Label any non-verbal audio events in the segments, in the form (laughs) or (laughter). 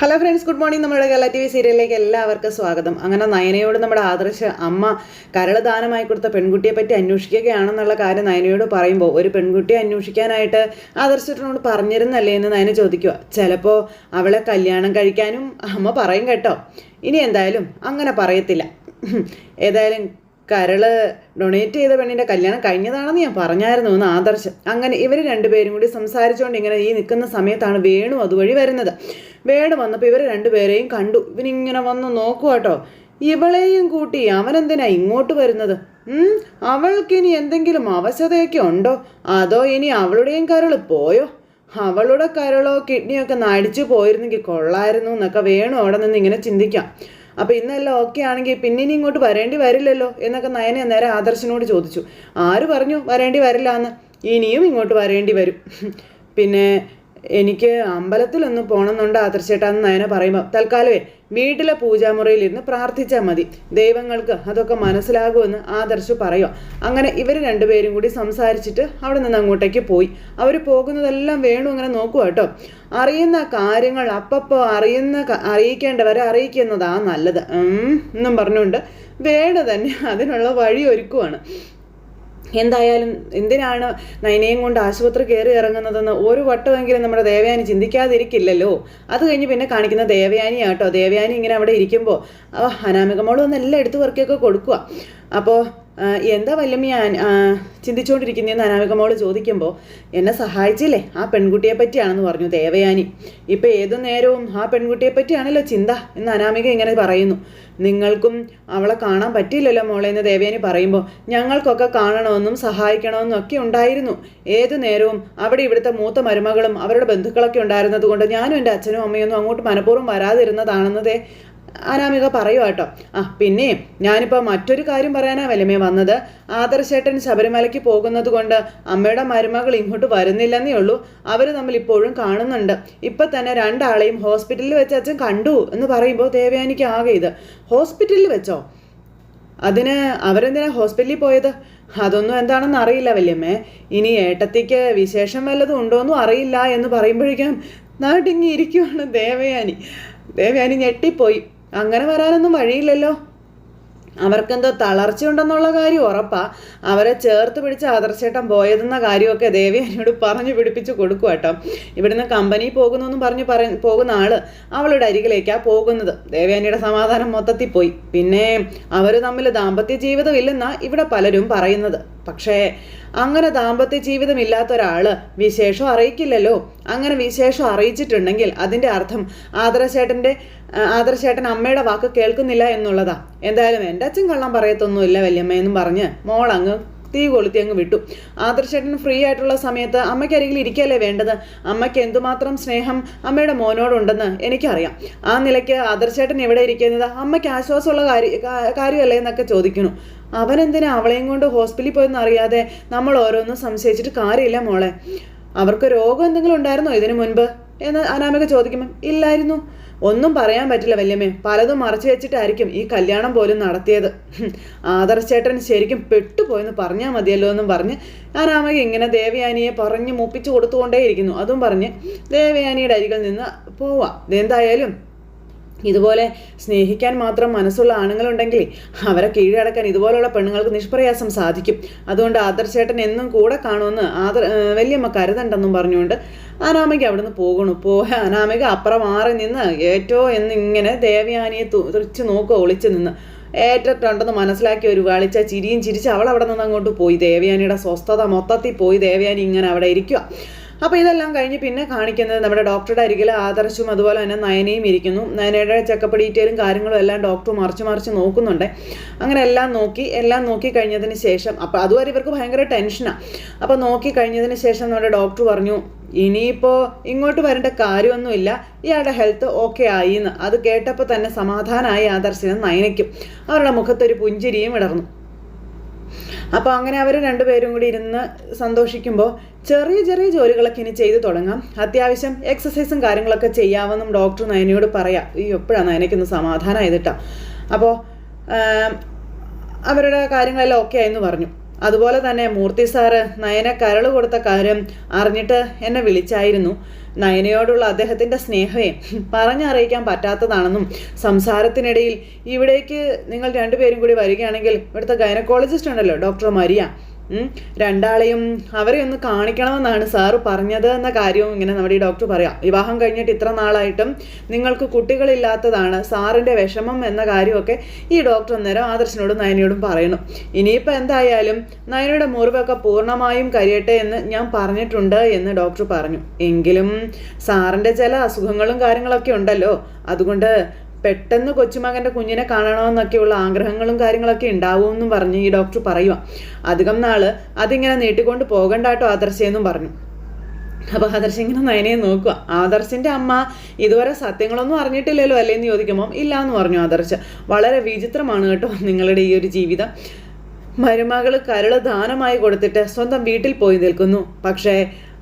Hello friends good morning നമ്മുടെ Kerala T V സീരിയലിലേക്ക് എല്ലാവർക്കും സ്വാഗതം. അങ്ങനെ നയനയോട് നമ്മുടെ ആദർശ അമ്മ കരളദാനമായി കൊടുത്ത പെൺകുട്ടിയെ പറ്റി അന്വേഷിക്കുകയാണെന്നുള്ള കാര്യം നയനയോട് പറയുമ്പോൾ ഒരു പെൺകുട്ടിയെ അന്വേഷിക്കാനായിട്ട് ആദർശത്തിനോട് പറഞ്ഞിരുന്നല്ലേ എന്ന് നയന ചോദിക്കുക ചിലപ്പോൾ അവളെ കല്യാണം കഴിക്കാനും അമ്മ പറയും കേട്ടോ. ഇനി എന്തായാലും അങ്ങനെ പറയത്തില്ല. ഏതായാലും കരൾ ഡൊണേറ്റ് ചെയ്ത പെണ്ണിന്റെ കല്യാണം കഴിഞ്ഞതാണെന്ന് ഞാൻ പറഞ്ഞായിരുന്നു എന്ന് ആദർശം. അങ്ങനെ ഇവർ രണ്ടുപേരും കൂടി സംസാരിച്ചുകൊണ്ട് ഇങ്ങനെ ഈ നിൽക്കുന്ന സമയത്താണ് വേണു അതുവഴി വരുന്നത്. വേണു വന്നപ്പോൾ ഇവർ രണ്ടുപേരെയും കണ്ടു. ഇവനിങ്ങനെ വന്ന് നോക്കുക കേട്ടോ. ഇവളെയും കൂട്ടി അവനെന്തിനാ ഇങ്ങോട്ട് വരുന്നത്? അവൾക്കിനി എന്തെങ്കിലും അവശതയൊക്കെ ഉണ്ടോ? അതോ ഇനി അവളുടെയും കരൾ പോയോ? അവളുടെ കരളോ കിഡ്നിയോ ഒക്കെ നടിച്ചു പോയിരുന്നെങ്കിൽ കൊള്ളായിരുന്നു എന്നൊക്കെ വേണു അവിടെ നിന്ന് ഇങ്ങനെ ചിന്തിക്കാം. അപ്പൊ ഇന്നെല്ലാം ഓക്കെ ആണെങ്കിൽ പിന്നെ ഇനി ഇങ്ങോട്ട് വരേണ്ടി വരില്ലല്ലോ എന്നൊക്കെ നയന നേരെ ആദർശനോട് ചോദിച്ചു. ആര് പറഞ്ഞു വരേണ്ടി വരില്ല എന്ന് ഇനിയും ഇങ്ങോട്ട് വരേണ്ടി വരും. (laughs) പിന്നെ എനിക്ക് അമ്പലത്തിലൊന്ന് പോകണമെന്നുണ്ട് ആദർശേട്ടാന്ന് നയന പറയുമ്പോൾ തൽക്കാലമേ വീട്ടിലെ പൂജാമുറിയിൽ ഇരുന്ന് പ്രാർത്ഥിച്ചാൽ മതി. ദൈവങ്ങൾക്ക് അതൊക്കെ മനസ്സിലാകുമെന്ന് ആദർശ് പറയുക അങ്ങനെ ഇവർ രണ്ടുപേരും കൂടി സംസാരിച്ചിട്ട് അവിടെ നിന്ന് അങ്ങോട്ടേക്ക് പോയി. അവർ പോകുന്നതെല്ലാം വേണു അങ്ങനെ നോക്കുക കേട്ടോ. അറിയുന്ന കാര്യങ്ങൾ അപ്പപ്പോൾ അറിയുന്ന അറിയിക്കേണ്ടവരെ അറിയിക്കുന്നതാ നല്ലത്. എന്നും പറഞ്ഞുകൊണ്ട് വേണു തന്നെ അതിനുള്ള വഴി ഒരുക്കുവാണ്. എന്തായാലും എന്തിനാണ് നയനയും കൊണ്ട് ആശുപത്രി കയറി ഇറങ്ങുന്നതെന്ന് ഒരു വട്ടമെങ്കിലും നമ്മുടെ ദേവയാനി ചിന്തിക്കാതിരിക്കില്ലല്ലോ? അത് കഴിഞ്ഞ് പിന്നെ കാണിക്കുന്ന ദേവയാനിയാട്ടോ. ദേവയാനി ഇങ്ങനെ അവിടെ ഇരിക്കുമ്പോൾ അനാമികമോളും ഒന്ന് എല്ലാം എടുത്തു വർക്കിയൊക്കെ കൊടുക്കുക അപ്പോൾ എന്താ വല്യമ്മ ഞാൻ ചിന്തിച്ചുകൊണ്ടിരിക്കുന്നതെന്ന് അനാമികമോൾ ചോദിക്കുമ്പോൾ എന്നെ സഹായിച്ചില്ലേ? ആ പെൺകുട്ടിയെ പറ്റിയാണെന്ന് പറഞ്ഞു ദേവയാനി. ഇപ്പം ഏതു നേരവും ആ പെൺകുട്ടിയെ പറ്റിയാണല്ലോ ചിന്ത എന്ന് അനാമിക ഇങ്ങനെ പറയുന്നു. നിങ്ങൾക്കും അവളെ കാണാൻ പറ്റില്ലല്ലോ മോളെ എന്ന് ദേവയാനി പറയുമ്പോൾ ഞങ്ങൾക്കൊക്കെ കാണണമെന്നും സഹായിക്കണമെന്നും ഒക്കെ ഉണ്ടായിരുന്നു. ഏതു നേരവും അവിടെ ഇവിടുത്തെ മൂത്ത മരുമകളും അവരുടെ ബന്ധുക്കളൊക്കെ ഉണ്ടായിരുന്നത് കൊണ്ട് ഞാനും എന്റെ അച്ഛനും അമ്മയൊന്നും അങ്ങോട്ട് മനഃപൂർവം വരാതിരുന്നതാണെന്നതേ അനാമിക പറയുക കേട്ടോ. ആ പിന്നെ ഞാനിപ്പോൾ മറ്റൊരു കാര്യം പറയാനാ വല്ലമേ വന്നത്. ആദർശേട്ടൻ ശബരിമലയ്ക്ക് പോകുന്നത് കൊണ്ട് അമ്മയുടെ മരുമകൾ ഇങ്ങോട്ട് വരുന്നില്ലെന്നേ ഉള്ളൂ. അവർ തമ്മിൽ ഇപ്പോഴും കാണുന്നുണ്ട്. ഇപ്പം തന്നെ രണ്ടാളെയും ഹോസ്പിറ്റലിൽ വെച്ച് അച്ഛൻ കണ്ടു എന്ന് പറയുമ്പോൾ ദേവയാനിക്ക് ആകെ ഇത്. ഹോസ്പിറ്റലിൽ വെച്ചോ? അതിന് അവരെന്തിനാ ഹോസ്പിറ്റലിൽ പോയത്? അതൊന്നും എന്താണെന്ന് അറിയില്ല വല്യമ്മേ. ഇനി ഏട്ടത്തിക്ക് വിശേഷം വല്ലതും ഉണ്ടോയെന്നും അറിയില്ല എന്ന് പറയുമ്പോഴേക്കും നാട്ടിങ്ങി ഇരിക്കുവാണ് ദേവയാനി. ദേവയാനി ഞെട്ടിപ്പോയി. അങ്ങനെ വരാനൊന്നും വഴിയില്ലല്ലോ. അവർക്കെന്തോ തളർച്ചയുണ്ടെന്നുള്ള കാര്യം ഉറപ്പാ. അവരെ ചേർത്ത് പിടിച്ച് ആദർശേട്ടൻ പോയതെന്ന കാര്യമൊക്കെ ദേവി എന്നോട് പറഞ്ഞു പിടിപ്പിച്ച് കൊടുക്കുക കേട്ടോ. ഇവിടുന്ന് കമ്പനി പോകുന്നു പറഞ്ഞു പറ പോകുന്ന ആൾ അവളുടെ അരികിലേക്കാ പോകുന്നത്. ദേവയാനിയുടെ സമാധാനം മൊത്തത്തിൽ പോയി. പിന്നെ അവർ തമ്മിൽ ദാമ്പത്യ ജീവിതം ഇല്ലെന്നാ ഇവിടെ പലരും പറയുന്നത്. പക്ഷേ അങ്ങനെ ദാമ്പത്യ ജീവിതം ഇല്ലാത്ത ഒരാൾ വിശേഷം അറിയിക്കില്ലല്ലോ. അങ്ങനെ വിശേഷം അറിയിച്ചിട്ടുണ്ടെങ്കിൽ അതിന്റെ അർത്ഥം ആദർശേട്ടന്റെ ആ, ആദർശേട്ടൻ അമ്മയുടെ വാക്ക് കേൾക്കുന്നില്ല എന്നുള്ളതാ. എന്തായാലും എന്റെ അച്ഛൻ കള്ളം പറയത്തൊന്നുമില്ല വല്യമ്മ എന്നും പറഞ്ഞ് മോൾ അങ്ങ് തീ കൊളുത്തി അങ്ങ് വിട്ടു. ആദർശേട്ടൻ ഫ്രീ ആയിട്ടുള്ള സമയത്ത് അമ്മയ്ക്ക് അരികിൽ ഇരിക്കല്ലേ വേണ്ടത്? അമ്മയ്ക്ക് എന്തുമാത്രം സ്നേഹം അമ്മയുടെ മോനോടുണ്ടെന്ന് എനിക്കറിയാം. ആ നിലയ്ക്ക് ആദർശേട്ടൻ എവിടെ ഇരിക്കുന്നത്? അമ്മയ്ക്ക് ആശ്വാസമുള്ള കാര്യ കാര്യമല്ലേ എന്നൊക്കെ ചോദിക്കുന്നു. അവനെന്തിനാ അവളെയും കൊണ്ട് ഹോസ്പിറ്റലിൽ പോയെന്ന് അറിയാതെ നമ്മൾ ഓരോന്നും സംശയിച്ചിട്ട് കാര്യമില്ല മോളെ. അവർക്ക് രോഗം എന്തെങ്കിലും ഉണ്ടായിരുന്നോ ഇതിനു മുൻപ്? എന്ന് അനാമിക ചോദിക്കുമ്പം ഇല്ലായിരുന്നു. ഒന്നും പറയാൻ പറ്റില്ല വല്യമ്മേ. പലതും മറച്ചു വെച്ചിട്ടായിരിക്കും ഈ കല്യാണം പോലും നടത്തിയത്. ആദർശേട്ടൻ ശരിക്കും പെട്ടുപോയെന്ന് പറഞ്ഞാൽ മതിയല്ലോ എന്നും പറഞ്ഞ് അനാമിക ഇങ്ങനെ ദേവയാനിയെ പറഞ്ഞ് മുപ്പിച്ചു കൊടുത്തുകൊണ്ടേയിരിക്കുന്നു. അതും പറഞ്ഞ് ദേവയാനിയുടെ അരികിൽ നിന്ന് പോവാം. എന്തായാലും ഇതുപോലെ സ്നേഹിക്കാൻ മാത്രം മനസ്സുള്ള ആണുങ്ങളുണ്ടെങ്കിൽ അവരെ കീഴടക്കാൻ ഇതുപോലുള്ള പെണ്ണുങ്ങൾക്ക് നിഷ്പ്രയാസം സാധിക്കും. അതുകൊണ്ട് ആദർശേട്ടൻ എന്നും കൂടെ കാണുമെന്ന് ആദർ വലിയമ്മ കരുതണ്ടെന്നും പറഞ്ഞുകൊണ്ട് അനാമിക അവിടുന്ന് പോകണു പോയ അനാമിക അപ്പുറം മാറി നിന്ന് ഏറ്റവും എന്നിങ്ങനെ ദേവയാനിയെ തുറിച്ച് നോക്കുക ഒളിച്ചു നിന്ന്. ഏറ്റിട്ടുണ്ടെന്ന് മനസ്സിലാക്കി ഒരു വാളിച്ച ചിരിയും ചിരിച്ച് അവൾ അവിടെ നിന്ന് അങ്ങോട്ട് പോയി. ദേവയാനിയുടെ സ്വസ്ഥത മൊത്തത്തിൽ പോയി. ദേവയാനി ഇങ്ങനെ അവിടെ ഇരിക്കുക. അപ്പോൾ ഇതെല്ലാം കഴിഞ്ഞ് പിന്നെ കാണിക്കുന്നത് നമ്മുടെ ഡോക്ടറുടെ അരികിൽ ആദർശും അതുപോലെ തന്നെ നയനയും ഇരിക്കുന്നു. നയനയുടെ ചെക്കപ്പ് ഡീറ്റെയിലും കാര്യങ്ങളും എല്ലാം ഡോക്ടർ മറിച്ച് മറിച്ച് നോക്കുന്നുണ്ട്. അങ്ങനെ എല്ലാം നോക്കി എല്ലാം നോക്കി കഴിഞ്ഞതിന് ശേഷം അപ്പോൾ അതുവരെ ഇവർക്ക് ഭയങ്കര ടെൻഷനാണ് അപ്പോൾ നോക്കി കഴിഞ്ഞതിന് ശേഷം നമ്മുടെ ഡോക്ടർ പറഞ്ഞു ഇനിയിപ്പോൾ ഇങ്ങോട്ട് വരേണ്ട കാര്യമൊന്നുമില്ല. ഇയാളുടെ ഹെൽത്ത് ഓക്കെ ആയി എന്ന് അത് കേട്ടപ്പോൾ തന്നെ സമാധാനമായി ആദർശനും നയനയ്ക്കും. അവരുടെ മുഖത്തൊരു പുഞ്ചിരിയും ഇടർന്നു. അപ്പോൾ അങ്ങനെ അവർ രണ്ടുപേരും കൂടി ഇരുന്ന് സന്തോഷിക്കുമ്പോൾ ചെറിയ ചെറിയ ജോലികളൊക്കെ ഇനി ചെയ്തു തുടങ്ങാം. അത്യാവശ്യം എക്സസൈസും കാര്യങ്ങളൊക്കെ ചെയ്യാമെന്നും ഡോക്ടർ നയനയോട് പറയാം. ഈ എപ്പോഴാണ് നയനയ്ക്കൊന്ന് സമാധാനമായത് കേട്ടോ അപ്പോൾ അവരുടെ കാര്യങ്ങളെല്ലാം ഓക്കെ ആയെന്ന് പറഞ്ഞു. അതുപോലെ തന്നെ മൂർത്തി സാറ് നയന കരൾ കൊടുത്ത കാര്യം അറിഞ്ഞിട്ട് എന്നെ വിളിച്ചായിരുന്നു നയനയോടുള്ള അദ്ദേഹത്തിന്റെ സ്നേഹമേ പറഞ്ഞറിയിക്കാൻ പറ്റാത്തതാണെന്നും സംസാരത്തിനിടയിൽ ഇവിടേക്ക് നിങ്ങൾ രണ്ടുപേരും കൂടി വരികയാണെങ്കിൽ ഇവിടുത്തെ ഗൈനക്കോളജിസ്റ്റ് ഉണ്ടല്ലോ ഡോക്ടർ മരിയ. രണ്ടാളെയും അവരെ ഒന്ന് കാണിക്കണമെന്നാണ് സാറ് പറഞ്ഞത് എന്ന കാര്യവും ഇങ്ങനെ നമ്മുടെ ഈ ഡോക്ടർ പറയാം. വിവാഹം കഴിഞ്ഞിട്ട് ഇത്ര നാളായിട്ടും നിങ്ങൾക്ക് കുട്ടികളില്ലാത്തതാണ് സാറിന്റെ വിഷമം എന്ന കാര്യമൊക്കെ ഈ ഡോക്ടർ അന്നേരം ആദർശനോടും നയനയോടും പറയണം ഇനിയിപ്പോൾ എന്തായാലും നയനയുടെ മുറിവൊക്കെ പൂർണമായും കരിയട്ടെ എന്ന് ഞാൻ പറഞ്ഞിട്ടുണ്ട് എന്ന് ഡോക്ടർ പറഞ്ഞു. എങ്കിലും സാറിന്റെ ചില അസുഖങ്ങളും കാര്യങ്ങളൊക്കെ ഉണ്ടല്ലോ. അതുകൊണ്ട് പെട്ടെന്ന് കൊച്ചുമകന്റെ കുഞ്ഞിനെ കാണണമെന്നൊക്കെയുള്ള ആഗ്രഹങ്ങളും കാര്യങ്ങളൊക്കെ ഉണ്ടാവുമെന്നും പറഞ്ഞ് ഈ ഡോക്ടർ പറയുക അധികം നാൾ അതിങ്ങനെ നീട്ടിക്കൊണ്ട് പോകണ്ടാട്ടോ ആദർശയെന്നും പറഞ്ഞു. അപ്പോൾ ആദർശ് ഇങ്ങനെ നയനയെ നോക്കുക ആദർശിന്റെ അമ്മ ഇതുവരെ സത്യങ്ങളൊന്നും അറിഞ്ഞിട്ടില്ലല്ലോ അല്ലേന്ന് ചോദിക്കുമ്പം ഇല്ല എന്ന് പറഞ്ഞു ആദർശ്. വളരെ വിചിത്രമാണ് കേട്ടോ നിങ്ങളുടെ ഈ ഒരു ജീവിതം. മരുമകൾ കരൾ ദാനമായി കൊടുത്തിട്ട് സ്വന്തം വീട്ടിൽ പോയി നിൽക്കുന്നു. പക്ഷേ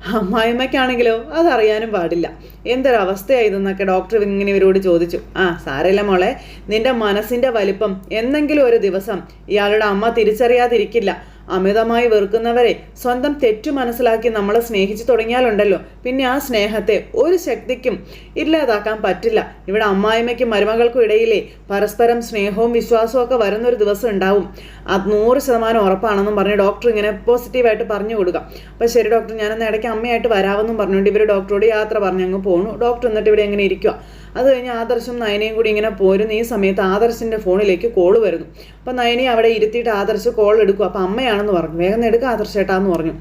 അമ്മായിമ്മയ്ക്കാണെങ്കിലോ അതറിയാനും പാടില്ല. എന്തൊരവസ്ഥയായതെന്നൊക്കെ ഡോക്ടർ ഇങ്ങനെ ഇവരോട് ചോദിച്ചു. ആ സാരല്ല മോളെ. നിന്റെ മനസ്സിന്റെ വലിപ്പം എന്നെങ്കിലും ഒരു ദിവസം ഇയാളുടെ അമ്മ തിരിച്ചറിയാതിരിക്കില്ല. അമിതമായി വെറുക്കുന്നവരെ സ്വന്തം തെറ്റു മനസ്സിലാക്കി നമ്മളെ സ്നേഹിച്ചു തുടങ്ങിയാലുണ്ടല്ലോ. പിന്നെ ആ സ്നേഹത്തെ ഒരു ശക്തിക്കും ഇല്ലാതാക്കാൻ പറ്റില്ല. ഇവിടെ അമ്മായിമ്മയ്ക്കും മരുമകൾക്കും ഇടയിലെ പരസ്പരം സ്നേഹവും വിശ്വാസവും ഒക്കെ വരുന്നൊരു ദിവസം ഉണ്ടാവും. അത് നൂറ് ശതമാനം ഉറപ്പാണെന്നും പറഞ്ഞ് ഡോക്ടർ ഇങ്ങനെ പോസിറ്റീവായിട്ട് പറഞ്ഞു കൊടുക്കുക അപ്പോൾ ശരി ഡോക്ടർ ഞാനന്ന് ഇടയ്ക്ക് അമ്മയായിട്ട് വരാമെന്നും പറഞ്ഞുകൊണ്ട് ഇവർ ഡോക്ടറോട് യാത്ര പറഞ്ഞ് അങ്ങ് പോണു ഡോക്ടർ എന്നിട്ട് ഇവിടെ എങ്ങനെ ഇരിക്കുക അത് കഴിഞ്ഞ് ആദർശം നയനയും കൂടി ഇങ്ങനെ പോരുന്ന. ഈ സമയത്ത് ആദർശിന്റെ ഫോണിലേക്ക് കോൾ വരുന്നു. അപ്പം നയനെ അവിടെ ഇരുത്തിയിട്ട് ആദർശ് കോൾ എടുക്കും. അപ്പം അമ്മയാണെന്ന് പറഞ്ഞു. വേഗം എടുക്കുക ആദർശേട്ടാന്ന് പറഞ്ഞു.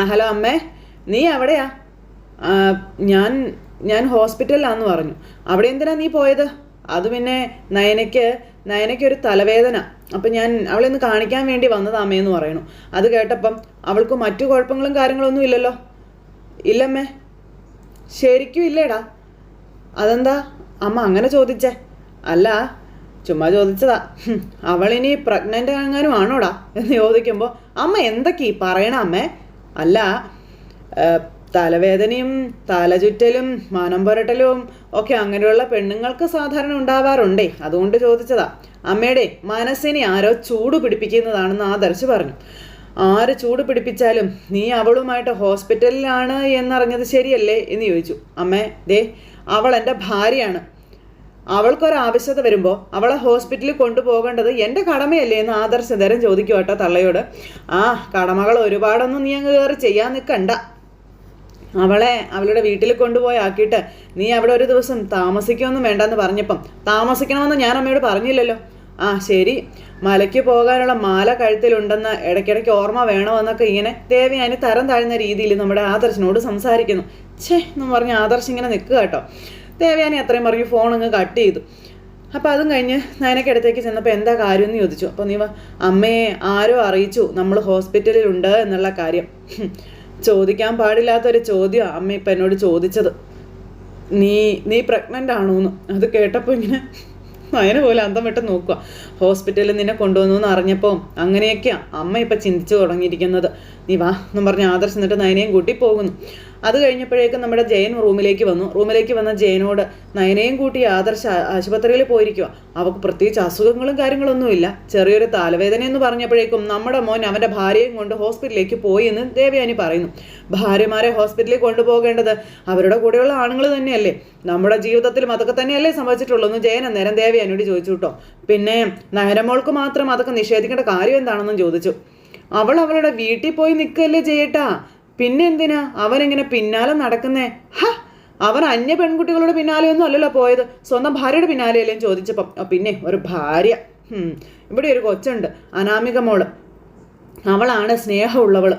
ആ ഹലോ അമ്മേ നീ എവിടെയാ? "ആ, ഞാൻ ഞാൻ ഹോസ്പിറ്റലിലാന്ന് പറഞ്ഞു. അവിടെ എന്തിനാ നീ പോയത്? അത് പിന്നെ നയനയ്ക്ക് നയനയ്ക്ക് ഒരു തലവേദന. അപ്പം ഞാൻ അവളെ ഒന്ന് കാണിക്കാൻ വേണ്ടി വന്നതാ അമ്മയെന്ന് പറയണു അത് കേട്ടപ്പം അവൾക്ക് മറ്റു കുഴപ്പങ്ങളും കാര്യങ്ങളൊന്നും ഇല്ലല്ലോ. ഇല്ലമ്മേ. ശരിക്കും ഇല്ലേടാ. അതെന്താ? അമ്മ അങ്ങനെ ചോദിച്ചേ. അല്ല ചുമ്മാ ചോദിച്ചതാ. അവളിനി പ്രഗ്നന്റ് എങ്ങാനും ആണോടാ എന്ന് ചോദിക്കുമ്പോൾ അമ്മ എന്തൊക്കെ ഈ പറയണ അമ്മേ? അല്ല തലവേദനയും തലചുറ്റലും മനം പുരട്ടലും ഒക്കെ അങ്ങനെയുള്ള പെണ്ണുങ്ങൾക്ക് സാധാരണ ഉണ്ടാവാറുണ്ടേ അതുകൊണ്ട് ചോദിച്ചതാ. അമ്മയുടെ മനസ്സിനെ ആരോ ചൂട് പിടിപ്പിക്കുന്നതാണെന്ന് ആദർശ് പറഞ്ഞു. ആര് ചൂട് പിടിപ്പിച്ചാലും നീ അവളുമായിട്ട് ഹോസ്പിറ്റലിലാണ് എന്നറിഞ്ഞത് ശരിയല്ലേ എന്ന് ചോദിച്ചു. അമ്മേ ദേ അവൾ എന്റെ ഭാര്യയാണ്. അവൾക്കൊരാവശ്യത വരുമ്പോൾ അവളെ ഹോസ്പിറ്റലിൽ കൊണ്ടുപോകേണ്ടത് എന്റെ കടമയല്ലേ എന്ന് ആദർശതരം ചോദിക്കും കേട്ടോ തള്ളയോട്. ആ കടമകൾ ഒരുപാടൊന്നും നീ അങ്ങ് കയറി ചെയ്യാൻ നിൽക്കണ്ട അവളെ അവളുടെ വീട്ടിൽ കൊണ്ടുപോയി ആക്കിയിട്ട് നീ അവിടെ ഒരു ദിവസം താമസിക്കുമെന്നും വേണ്ടെന്ന് പറഞ്ഞപ്പം താമസിക്കണമെന്ന് ഞാൻ അമ്മയോട് പറഞ്ഞില്ലല്ലോ. ആ ശരി. മലയ്ക്ക് പോകാനുള്ള മാല കഴുത്തിലുണ്ടെന്ന് ഇടയ്ക്കിടയ്ക്ക് ഓർമ്മ വേണമെന്നൊക്കെ ഇങ്ങനെ ദേവി ദേവയാനി തരം താഴ്ന്ന രീതിയിൽ നമ്മുടെ ആദർശനോട് സംസാരിക്കുന്നു. ഛേ എന്ന് പറഞ്ഞ് ആദർശ് ഇങ്ങനെ നിൽക്കുക കേട്ടോ. ദേവയാനി അത്രയും പറഞ്ഞു ഫോൺ അങ്ങ് കട്ട് ചെയ്തു. അപ്പോൾ അതും കഴിഞ്ഞ് നയനയ്ക്ക് അടുത്തേക്ക് ചെന്നപ്പോൾ എന്താ കാര്യം എന്ന് ചോദിച്ചു. അപ്പോൾ നീ അമ്മയെ ആരോ അറിയിച്ചു നമ്മൾ ഹോസ്പിറ്റലിലുണ്ട് എന്നുള്ള കാര്യം. ചോദിക്കാൻ പാടില്ലാത്തൊരു ചോദ്യമാണ് അമ്മ ഇപ്പം എന്നോട് ചോദിച്ചത്. നീ നീ പ്രഗ്നന്റ് ആണോന്ന്. അത് കേട്ടപ്പോൾ ഇങ്ങനെ നയന പോലെ അന്തം വിട്ട് നോക്കുക ഹോസ്പിറ്റലിൽ നിന്നെ കൊണ്ടുവന്നു എന്ന് അറിഞ്ഞപ്പോൾ അങ്ങനെയൊക്കെയാണ് അമ്മ ഇപ്പം ചിന്തിച്ചു തുടങ്ങിയിരിക്കുന്നത്. നീ വാ എന്നും പറഞ്ഞ് ആദർശ് എന്നിട്ട് നയനയും കൂട്ടി പോകുന്നു. അത് കഴിഞ്ഞപ്പോഴേക്കും നമ്മുടെ ജയൻ റൂമിലേക്ക് വന്നു. റൂമിലേക്ക് വന്ന ജയനോട് നയനയും കൂട്ടി ആദർശ ആശുപത്രിയിൽ പോയിരിക്കുക അവക്ക് പ്രത്യേകിച്ച് അസുഖങ്ങളും കാര്യങ്ങളൊന്നുമില്ല ചെറിയൊരു തലവേദന എന്ന് പറഞ്ഞപ്പോഴേക്കും നമ്മുടെ മോൻ അവന്റെ ഭാര്യയും കൊണ്ട് ഹോസ്പിറ്റലിലേക്ക് പോയി എന്ന് ദേവയാനി പറയുന്നു. ഭാര്യമാരെ ഹോസ്പിറ്റലിൽ കൊണ്ടുപോകേണ്ടത് അവരുടെ കൂടെയുള്ള ആണുങ്ങൾ തന്നെയല്ലേ? നമ്മുടെ ജീവിതത്തിലും അതൊക്കെ തന്നെയല്ലേ സംഭവിച്ചിട്ടുള്ളൂ എന്ന് ജയൻ അന്നേരം ദേവയാനിയോട് ചോദിച്ചു കേട്ടോ. പിന്നെ നയനമോൾക്ക് മാത്രം അതൊക്കെ നിഷേധിക്കേണ്ട കാര്യം എന്താണെന്നും ചോദിച്ചു. അവൾ അവളുടെ വീട്ടിൽ പോയി നിൽക്കല്ലേ ചെയ്യട്ടാ പിന്നെ എന്തിനാ? അവനിങ്ങനെ പിന്നാലെ നടക്കുന്നേ? ഹ! അവൻ അന്യ പെൺകുട്ടികളുടെ പിന്നാലെയൊന്നും അല്ലല്ലോ പോയത്. സ്വന്തം ഭാര്യയുടെ പിന്നാലെയല്ലേ ചോദിച്ചപ്പോൾ ചോദിച്ചപ്പം പിന്നെ ഒരു ഭാര്യ. ഇവിടെ ഒരു കൊച്ചുണ്ട് അനാമിക മോൾ. അവളാണ് സ്നേഹമുള്ളവൾ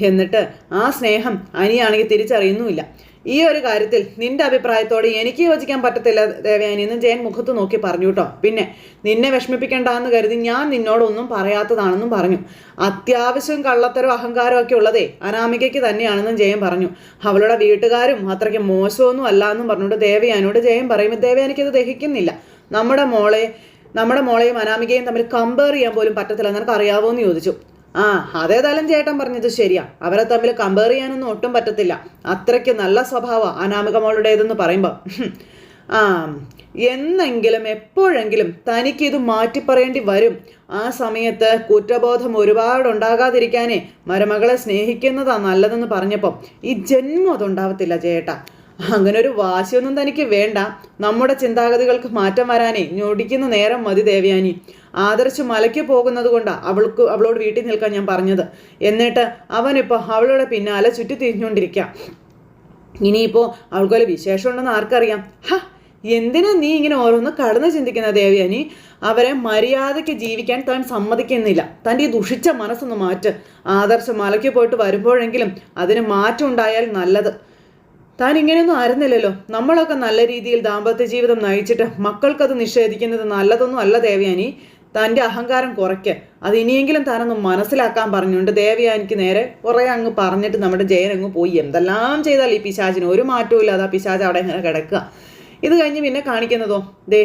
എന്നിട്ട് ആ സ്നേഹം അനിയാണെങ്കിൽ തിരിച്ചറിയുന്നുമില്ല. ഈ ഒരു കാര്യത്തിൽ നിന്റെ അഭിപ്രായത്തോട് എനിക്ക് യോജിക്കാൻ പറ്റത്തില്ല ദേവയാനി എന്ന് ജയൻ മുഖത്ത് നോക്കി പറഞ്ഞു കേട്ടോ പിന്നെ നിന്നെ വിഷമിപ്പിക്കണ്ടെന്ന് കരുതി ഞാൻ നിന്നോടൊന്നും പറയാത്തതാണെന്നും പറഞ്ഞു. അത്യാവശ്യം കള്ളത്തരവും അഹങ്കാരവും ഒക്കെ ഉള്ളതേ അനാമികയ്ക്ക് തന്നെയാണെന്നും ജയൻ പറഞ്ഞു. അവളുടെ വീട്ടുകാരും അത്രയ്ക്ക് മോശമൊന്നും അല്ല എന്നും പറഞ്ഞുകൊണ്ട് ദേവയാനോട് ജയൻ പറയുമ്പോൾ ദേവയാനിക്കത് ദഹിക്കുന്നില്ല. നമ്മുടെ മോളെ നമ്മുടെ മോളെയും അനാമികയും തമ്മിൽ കമ്പയർ ചെയ്യാൻ പോലും പറ്റത്തില്ല. നിനക്ക് അറിയാവോ എന്ന് ചോദിച്ചു. ആ അതേതായാലും ചേട്ടൻ പറഞ്ഞത് ശരിയാ. അവരെ തമ്മിൽ കമ്പയർ ചെയ്യാനൊന്നും ഒട്ടും പറ്റത്തില്ല. അത്രയ്ക്ക് നല്ല സ്വഭാവം അനാമിക മോളുടേതെന്ന് പറയുമ്പോൾ ആ എന്നെങ്കിലും എപ്പോഴെങ്കിലും തനിക്ക് ഇത് മാറ്റിപ്പറയേണ്ടി വരും. ആ സമയത്ത് കുറ്റബോധം ഒരുപാട് ഉണ്ടാകാതിരിക്കാനേ മരുമകളെ സ്നേഹിക്കുന്നതാ നല്ലതെന്ന് പറഞ്ഞപ്പം ഈ ജന്മം അതുണ്ടാവത്തില്ല ചേട്ടാ. അങ്ങനെ ഒരു വാശിയൊന്നും തനിക്ക് വേണ്ട. നമ്മുടെ ചിന്താഗതികൾക്ക് മാറ്റം വരാനേ ഞൊടിക്കുന്ന നേരം മതി ദേവയാനി. ആദർശ് മലയ്ക്ക് പോകുന്നത് കൊണ്ടാണ് അവൾക്ക് അവളോട് വീട്ടിൽ നിൽക്കാൻ ഞാൻ പറഞ്ഞത്. എന്നിട്ട് അവനിപ്പോൾ അവളുടെ പിന്നാലെ ചുറ്റി തിരിഞ്ഞുകൊണ്ടിരിക്കാം ഇനിയിപ്പോൾ അവൾക്ക് വല്ല വിശേഷമുണ്ടെന്ന് ആർക്കറിയാം? ഹ എന്തിനാ നീ ഇങ്ങനെ ഓരോന്ന് കടന്നു ചിന്തിക്കുന്ന ദേവയാനി അവരെ മര്യാദയ്ക്ക് ജീവിക്കാൻ താൻ സമ്മതിക്കുന്നില്ല. തന്റെ ഈ ദുഷിച്ച മനസ്സൊന്ന് മാറ്റ്. ആദർശം മലയ്ക്ക് പോയിട്ട് വരുമ്പോഴെങ്കിലും അതിന് മാറ്റം ഉണ്ടായാൽ നല്ലത്. താൻ ഇങ്ങനെയൊന്നും ആയിരുന്നില്ലല്ലോ നമ്മളൊക്കെ നല്ല രീതിയിൽ ദാമ്പത്യ ജീവിതം നയിച്ചിട്ട് മക്കൾക്കത് നിഷേധിക്കുന്നത് നല്ലതൊന്നും അല്ല ദേവയാനി തന്റെ അഹങ്കാരം കുറയ്ക്ക് അത് ഇനിയെങ്കിലും താനൊന്ന് മനസ്സിലാക്കാൻ പറഞ്ഞുകൊണ്ട് ദേവയാനിക്ക് നേരെ കുറേ അങ്ങ് പറഞ്ഞിട്ട് നമ്മുടെ അങ്ങ് പോയി. എന്തെല്ലാം ചെയ്താൽ ഈ പിശാചിന് ഒരു മാറ്റവും ഇല്ലാതെ ആ പിശാച് അവിടെ ഇങ്ങനെ കിടക്കുക. ഇത് കഴിഞ്ഞ് പിന്നെ കാണിക്കുന്നതോ? ദേ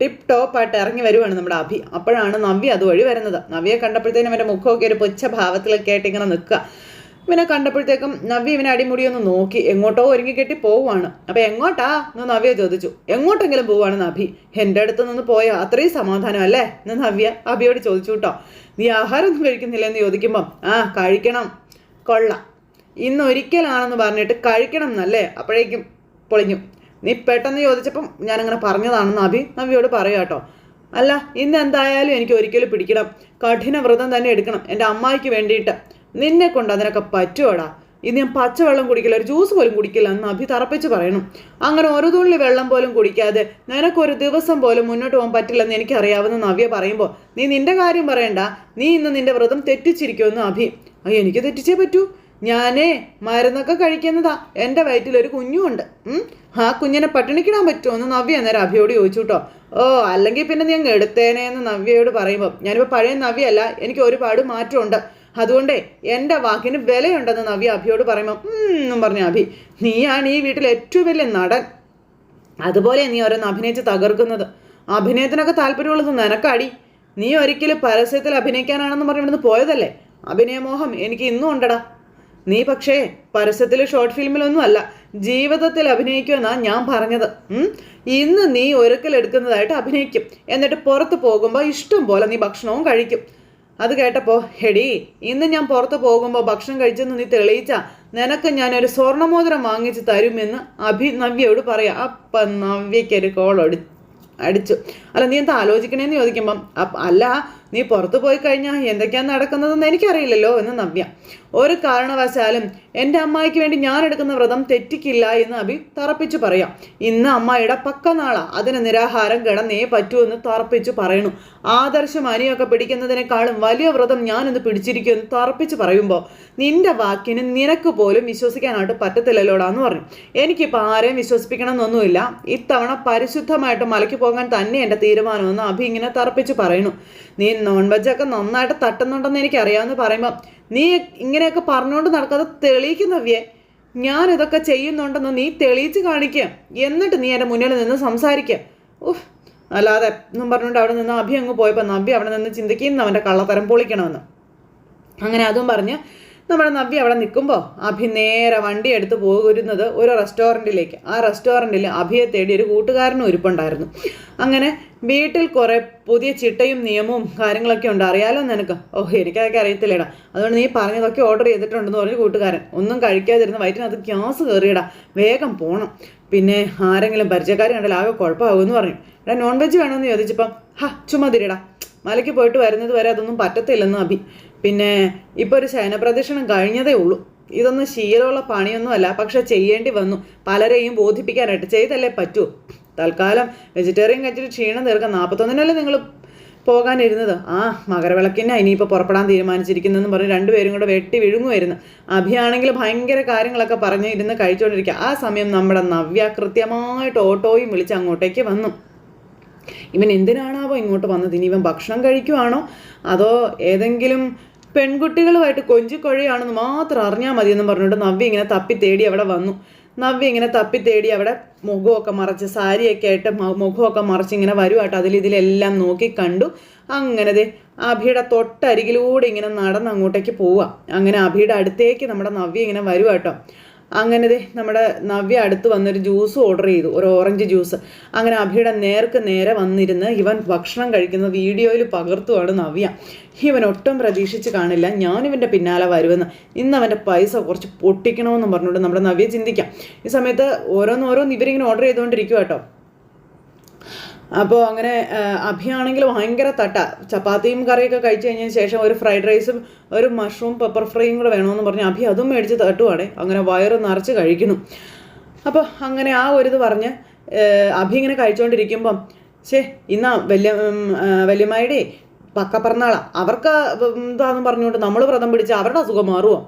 ടിപ്പ് ടോപ്പായിട്ട് ഇറങ്ങി വരുവാണ് നമ്മുടെ അഭി. അപ്പോഴാണ് നവ്യ അതുവഴി വരുന്നത്. നവ്യയെ കണ്ടപ്പോഴത്തേനും അവന്റെ മുഖമൊക്കെ ഒരു പുച്ഛ ഭാവത്തിലൊക്കെ ആയിട്ട് ഇങ്ങനെ നിൽക്കുക. ഇവനെ കണ്ടപ്പോഴത്തേക്കും നവ്യ ഇവനെ അടിമുടി ഒന്ന് നോക്കി എങ്ങോട്ടോ ഒരുങ്ങി കെട്ടി പോവുകയാണ് അപ്പൊ എങ്ങോട്ടാ? എന്ന് നവ്യ ചോദിച്ചു. എങ്ങോട്ടെങ്കിലും പോവാണ് നഭി. എന്റെ അടുത്ത് നിന്ന് പോയ അത്രയും സമാധാനം അല്ലേ എന്ന് നവ്യ അഭിയോട് ചോദിച്ചു കേട്ടോ നീ ആഹാരമൊന്നും കഴിക്കുന്നില്ല എന്ന് ചോദിക്കുമ്പം ആ കഴിക്കണം. കൊള്ളാം. ഇന്ന് ഒരിക്കലാണെന്ന് പറഞ്ഞിട്ട് കഴിക്കണം എന്നല്ലേ? അപ്പോഴേക്കും പൊളിഞ്ഞു. നീ പെട്ടെന്ന് ചോദിച്ചപ്പം ഞാനങ്ങനെ പറഞ്ഞതാണെന്ന് അഭി നവ്യോട് പറയാം കേട്ടോ അല്ല ഇന്ന് എന്തായാലും എനിക്ക് ഒരിക്കലും പിടിക്കണം. കഠിന വ്രതം തന്നെ എടുക്കണം. എന്റെ അമ്മായിക്ക് വേണ്ടിയിട്ട്. നിന്നെ കൊണ്ട് അതിനൊക്കെ പറ്റുമോടാ ഇന്ന് ഞാൻ പച്ചവെള്ളം കുടിക്കില്ല ഒരു ജ്യൂസ് പോലും കുടിക്കില്ല എന്ന് അഭി തറപ്പിച്ച് പറയണം. അങ്ങനെ ഒരു തുള്ളി വെള്ളം പോലും കുടിക്കാതെ നിനക്കൊരു ദിവസം പോലും മുന്നോട്ട് പോകാൻ പറ്റില്ലെന്ന് എനിക്കറിയാവുന്ന നവ്യ പറയുമ്പോൾ നീ നിന്റെ കാര്യം പറയണ്ട. നീ ഇന്ന് നിന്റെ വ്രതം തെറ്റിച്ചിരിക്കുമെന്ന് അഭി? അയ്യോ എനിക്ക് തെറ്റിച്ചേ പറ്റൂ. ഞാനേ മരുന്നൊക്കെ കഴിക്കുന്നതാ. എന്റെ വയറ്റിൽ ഒരു കുഞ്ഞുമുണ്ട്. ആ കുഞ്ഞിനെ പട്ടിണിക്കിടാൻ പറ്റുമോ എന്ന് നവ്യ അന്നേരം അഭിയോട് ചോദിച്ചു കേട്ടോ. ഓ അല്ലെങ്കിൽ പിന്നെ നീ അങ്ങ് എടുത്തേനെ എന്ന് നവ്യയോട് പറയുമ്പോൾ ഞാനിപ്പോൾ പഴയ നവ്യയല്ല. എനിക്ക് ഒരുപാട് മാറ്റമുണ്ട്. അതുകൊണ്ടേ എന്റെ വാക്കിന് വിലയുണ്ടെന്ന് നവ്യ അഭിയോട് പറയുമ്പോൾ എന്നും പറഞ്ഞു അഭി നീയാണ് ഈ വീട്ടിൽ ഏറ്റവും വലിയ നടൻ. അതുപോലെ നീ ഓരോന്ന് അഭിനയിച്ച് തകർക്കുന്നത്. അഭിനയത്തിനൊക്കെ താല്പര്യമുള്ളത് നിനക്കടി. നീ ഒരിക്കലും പരസ്യത്തിൽ അഭിനയിക്കാനാണെന്ന് പറഞ്ഞ് ഇവിടുന്ന് പോയതല്ലേ? അഭിനയമോഹം എനിക്ക് ഇന്നും ഉണ്ടടാ. നീ പക്ഷേ പരസ്യത്തിൽ ഷോർട്ട് ഫിലിമിലൊന്നും അല്ല ജീവിതത്തിൽ അഭിനയിക്കുമെന്നാണ് ഞാൻ പറഞ്ഞത്. ഇന്ന് നീ ഒരുക്കൽ എടുക്കുന്നതായിട്ട് അഭിനയിക്കും. എന്നിട്ട് പുറത്ത് പോകുമ്പോൾ ഇഷ്ടം പോലെ നീ ഭക്ഷണവും കഴിക്കും. അത് കേട്ടപ്പോൾ ഹെടി ഇന്ന് ഞാൻ പുറത്ത് പോകുമ്പോൾ ഭക്ഷണം കഴിച്ചെന്ന് നീ തെളിയിച്ച നിനക്ക് ഞാനൊരു സ്വർണമോതിരം വാങ്ങിച്ച് തരുമെന്ന് അഭി നവ്യയോട് പറയാം. അപ്പം നവ്യയ്ക്കൊരു കോൾ അടി അടിച്ചു. അല്ല നീ എന്താ ആലോചിക്കണേന്ന് ചോദിക്കുമ്പം അല്ല നീ പുറത്തു പോയി കഴിഞ്ഞാൽ എന്തൊക്കെയാണ് നടക്കുന്നതെന്ന് എനിക്കറിയില്ലല്ലോ എന്ന് നവ്യ. ഒരു കാരണവശാലും എന്റെ അമ്മായിക്ക് വേണ്ടി ഞാൻ എടുക്കുന്ന വ്രതം തെറ്റിക്കില്ല എന്ന് അഭി തറപ്പിച്ചു പറയാം. ഇന്ന് അമ്മായിയുടെ പക്കനാളാ അതിന് നിരാഹാരം കിടന്നേ പറ്റൂ എന്ന് തറപ്പിച്ചു പറയണു. ആദർശം അനിയൊക്കെ പിടിക്കുന്നതിനേക്കാളും വലിയ വ്രതം ഞാനൊന്ന് പിടിച്ചിരിക്കും എന്ന് തറപ്പിച്ച് പറയുമ്പോൾ നിന്റെ വാക്കിന് നിനക്ക് പോലും വിശ്വസിക്കാനായിട്ട് പറ്റത്തില്ലല്ലോടാ എന്ന് പറഞ്ഞു. എനിക്കിപ്പോൾ ആരെയും വിശ്വസിപ്പിക്കണം എന്നൊന്നുമില്ല ഇത്തവണ പരിശുദ്ധമായിട്ട് മലയ്ക്ക് പോകാൻ തന്നെ എന്റെ തീരുമാനമെന്ന് അഭി ഇങ്ങനെ തറപ്പിച്ച് പറയണു. നീ നോൺ വെജൊക്കെ നന്നായിട്ട് തട്ടുന്നുണ്ടെന്ന് എനിക്കറിയാമെന്ന് പറയുമ്പോൾ നീ ഇങ്ങനെയൊക്കെ പറഞ്ഞുകൊണ്ട് നടക്കാതെ തെളിയിക്കുന്നവ്യേ ഞാൻ ഇതൊക്കെ ചെയ്യുന്നുണ്ടെന്ന് നീ തെളിയിച്ച് കാണിക്കുക എന്നിട്ട് നീ എന്റെ മുന്നിൽ നിന്ന് സംസാരിക്കുക ഉഫ്. അല്ലാതെ എന്നും പറഞ്ഞുകൊണ്ട് അവിടെ നിന്ന് അഭി അങ്ങ് പോയപ്പോൾ നബി അവിടെ നിന്ന് ചിന്തിക്കുന്നു അവന്റെ കള്ളത്തരം പൊളിക്കണമെന്ന്. അങ്ങനെ അതും പറഞ്ഞ് നമ്മുടെ നവ്യ അവിടെ നിൽക്കുമ്പോൾ അഭി നേരെ വണ്ടി എടുത്ത് പോകുന്നത് ഒരു റെസ്റ്റോറന്റിലേക്ക്. ആ റെസ്റ്റോറന്റിൽ അഭിയെ തേടി ഒരു കൂട്ടുകാരനും ഇരിപ്പുണ്ടായിരുന്നു അങ്ങനെ വീട്ടിൽ കുറേ പുതിയ ചിട്ടയും നിയമവും കാര്യങ്ങളൊക്കെ ഉണ്ട്. അറിയാലോ നിനക്ക്? ഓഹ് എനിക്കതൊക്കെ അറിയത്തില്ലേടാ. അതുകൊണ്ട് നീ പറഞ്ഞതൊക്കെ ഓർഡർ ചെയ്തിട്ടുണ്ടെന്ന് പറഞ്ഞ കൂട്ടുകാരൻ. ഒന്നും കഴിക്കാതിരുന്ന് വയറ്റിനകത്ത് ഗ്യാസ് കയറിയിടാ വേഗം പോകണം പിന്നെ ആരെങ്കിലും പരിചയക്കാരുണ്ടല്ലോ ആകെ കുഴപ്പമാകുമെന്ന് പറഞ്ഞു. എടാ നോൺ വെജ് വേണമെന്ന് ചോദിച്ചപ്പം ഹാ ചുമ്മാ തിരിടാ മലയ്ക്ക് പോയിട്ട് വരുന്നത് വരെ അതൊന്നും പറ്റത്തില്ലെന്ന് അഭി. പിന്നെ ഇപ്പോൾ ഒരു ശയനപ്രദക്ഷിണം കഴിഞ്ഞതേ ഉള്ളൂ. ഇതൊന്നും ശീലമുള്ള പണിയൊന്നുമല്ല പക്ഷെ ചെയ്യേണ്ടി വന്നു. പലരെയും ബോധിപ്പിക്കാനായിട്ട് ചെയ്തല്ലേ പറ്റൂ. തൽക്കാലം വെജിറ്റേറിയൻ കഴിച്ചിട്ട് ക്ഷീണം തീർക്കാം നാൽപ്പത്തൊന്നിനല്ലേ നിങ്ങൾ പോകാനിരുന്നത്? ആ മകരവിളക്കിനെ ഇനിയിപ്പോൾ പുറപ്പെടാൻ തീരുമാനിച്ചിരിക്കുന്നതെന്ന് പറഞ്ഞ് രണ്ടുപേരും കൂടെ വെട്ടി വിഴുങ്ങുമായിരുന്നു അഭിയാണെങ്കിൽ ഭയങ്കര കാര്യങ്ങളൊക്കെ പറഞ്ഞ് ഇരുന്ന് കഴിച്ചുകൊണ്ടിരിക്കുക ആ സമയം നമ്മുടെ നവ്യ കൃത്യമായിട്ട് ഓട്ടോയും വിളിച്ച് അങ്ങോട്ടേക്ക് വന്നു. ഇവൻ എന്തിനാണാവോ ഇങ്ങോട്ട് വന്നത്? ഇനി ഇവൻ ഭക്ഷണം കഴിക്കുവാണോ? അതോ ഏതെങ്കിലും പെൺകുട്ടികളുമായിട്ട് കൊഞ്ചിക്കൊഴയാണെന്ന് മാത്രം അറിഞ്ഞാൽ മതി എന്ന് പറഞ്ഞിട്ട് നവ്യ ഇങ്ങനെ തപ്പി തേടി അവിടെ വന്നു. നവ്യ ഇങ്ങനെ തപ്പി തേടി അവിടെ മുഖമൊക്കെ മറച്ച് സാരിയൊക്കെ ആയിട്ട് മുഖമൊക്കെ മറച്ച് ഇങ്ങനെ വരുവായിട്ട് അതിൽ ഇതിലെല്ലാം നോക്കി കണ്ടു. അങ്ങനെ ദേ അഭിയുടെ തൊട്ടരികിലൂടെ ഇങ്ങനെ നടന്ന് അങ്ങോട്ടേക്ക് പോവുക അങ്ങനെ അഭിയുടെ അടുത്തേക്ക് നമ്മുടെ നവ്യ ഇങ്ങനെ വരുവാട്ടോ. അങ്ങനെ ദേ നമ്മുടെ നവ്യ അടുത്ത് വന്നൊരു ജ്യൂസ് ഓർഡർ ചെയ്തു ഒരു ഓറഞ്ച് ജ്യൂസ് അങ്ങനെ അഭിയുടെ നേർക്ക് നേരെ വന്നിരുന്ന് ഇവൻ ഭക്ഷണം കഴിക്കുന്ന വീഡിയോയിൽ പകർത്തുവാണ് നവ്യ. ഇവൻ ഒട്ടും പ്രതീക്ഷിച്ച് കാണില്ല ഞാനിവന്റെ പിന്നാലെ വരുമെന്ന്. ഇന്ന് അവന്റെ പൈസ കുറച്ച് പൊട്ടിക്കണമെന്നും പറഞ്ഞുകൊണ്ട് നമ്മുടെ നവ്യ ചിന്തിക്കാം. ഈ സമയത്ത് ഓരോന്നോരോന്ന് ഇവരിങ്ങനെ ഓർഡർ ചെയ്തുകൊണ്ടിരിക്കുക കേട്ടോ അപ്പോൾ അങ്ങനെ അഭിയാണെങ്കിൽ ഭയങ്കര തട്ട. ചപ്പാത്തിയും കറിയൊക്കെ കഴിച്ചു കഴിഞ്ഞതിന് ശേഷം ഒരു ഫ്രൈഡ് റൈസും ഒരു മഷ്റൂം പെപ്പർ ഫ്രൈയും കൂടെ വേണമെന്ന് പറഞ്ഞ് അഭി അതും മേടിച്ച് തട്ടുവാണേ. അങ്ങനെ വയറ് നിറച്ച് കഴിക്കുന്നു. അപ്പോൾ അങ്ങനെ ആ ഒരു ഇത് പറഞ്ഞ് അഭി ഇങ്ങനെ കഴിച്ചുകൊണ്ടിരിക്കുമ്പം ശേ ഇന്നാ വല്യ പക്ക പക്കപ്പിറന്നാളാ. അവർക്ക് എന്താന്ന് പറഞ്ഞുകൊണ്ട് നമ്മൾ വ്രതം പിടിച്ച് അവരുടെ അസുഖം മാറുമോ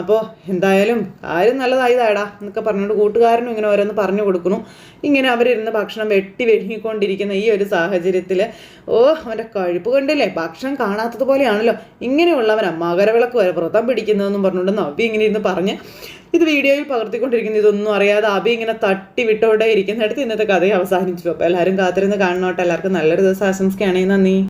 അപ്പോൾ എന്തായാലും കാര്യം നല്ലതായതാടാ എന്നൊക്കെ പറഞ്ഞുകൊണ്ട് കൂട്ടുകാരനും ഇങ്ങനെ ഓരോന്ന് പറഞ്ഞു കൊടുക്കുന്നു. ഇങ്ങനെ അവരിരുന്ന് ഭക്ഷണം വെട്ടി വെഴുങ്ങിക്കൊണ്ടിരിക്കുന്ന ഈ ഒരു സാഹചര്യത്തിൽ ഓ അവന്റെ കഴിപ്പ് കണ്ടില്ലേ? ഭക്ഷണം കാണാത്തത് പോലെയാണല്ലോ. ഇങ്ങനെയുള്ളവനാ മകരവിളക്ക് വരെ വ്രതം പിടിക്കുന്നതെന്നും പറഞ്ഞുകൊണ്ട് നവ്യ ഇങ്ങനെ ഇരുന്ന് പറഞ്ഞ്. ഇത് വീഡിയോയിൽ പകർത്തിക്കൊണ്ടിരിക്കുന്ന ഇതൊന്നും അറിയാതെ അബി ഇങ്ങനെ തട്ടി വിട്ടോടെ ഇരിക്കുന്നിടത്ത് ഇന്നത്തെ കഥയെ അവസാനിച്ചു. അപ്പോൾ എല്ലാവരും കാത്തിരുന്ന് കാണണോട്ടെ. എല്ലാവർക്കും നല്ലൊരു ദിവസം ആശംസിക്കുകയാണെങ്കിൽ നന്ദി.